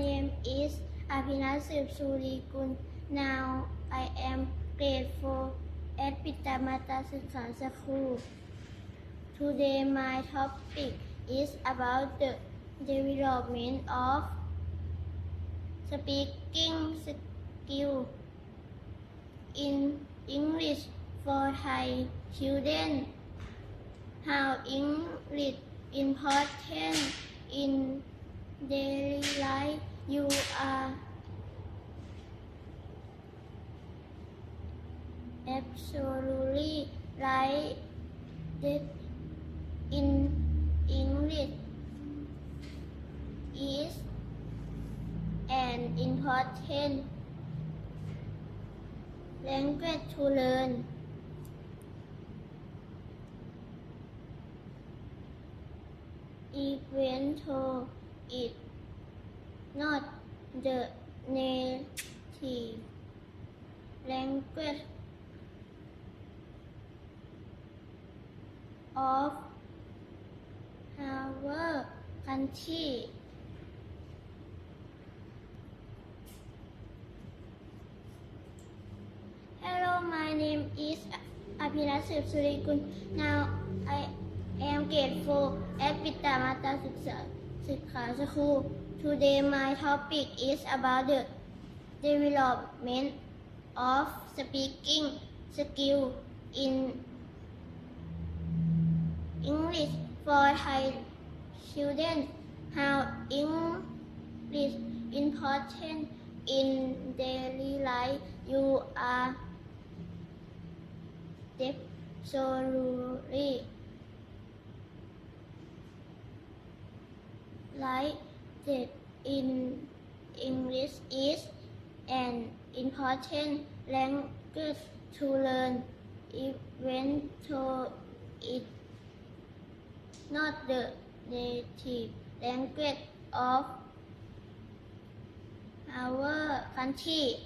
name is Apinat Suri Now I am grade 4 at Pitamata School. Today my topic is about the development of speaking skill in English for Thai children. How English important in daily life you are absolutely right that in English is an important language to learn. Even though it not the native language of our country. Hello, my name is Abhirat Surikun. Now I am grade 4 at Pitamata Sikha Sikha. Today my topic is about the development of speaking skill in English for Thai children. How English important in daily life. You are absolutely right that in English is an important language to learn, even though it's not the native language of our country.